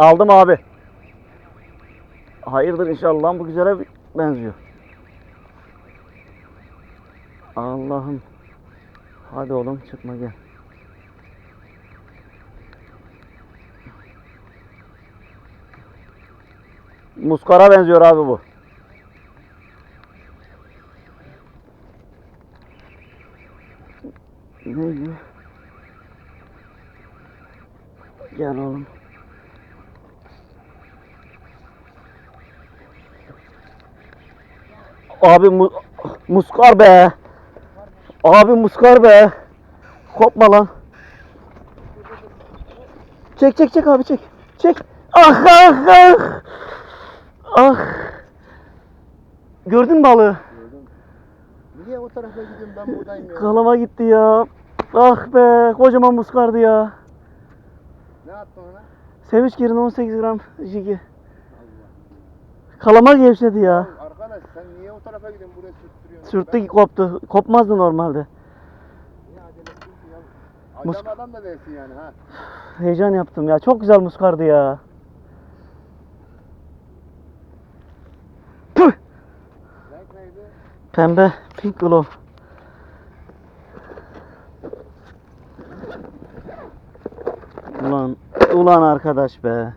Aldım abi. Hayırdır inşallah bu güzele benziyor. Allah'ım. Hadi oğlum çıkma gel. Muskara benziyor abi bu. Ne bu? Gel oğlum. Abi mu muskar be. Abi muskar be. Kopma lan. Çek çek çek abi çek. Çek. Ah ah ah. Ah. Gördün mü balığı? Gördüm. Niye o tarafa gidiyorum ben buradayım ya? Kalama gitti ya. Ah be kocaman muskardı ya. Ne attın ona? Sevinç girin 18 gram jigi. Kalama gevşedi ya. Ya Arkadaş sen niye o tarafa gidiyorsun buraya sürttürüyorsun? Sürttü koptu. Kopmazdı normalde. Niye acele ettin ki ya? Mus- Acaba adam da değilsin yani ha. Heyecan yaptım ya. Çok güzel muskardı ya. Püh! Renk neydi? Pembe pink glove. Ulan, ulan arkadaş be.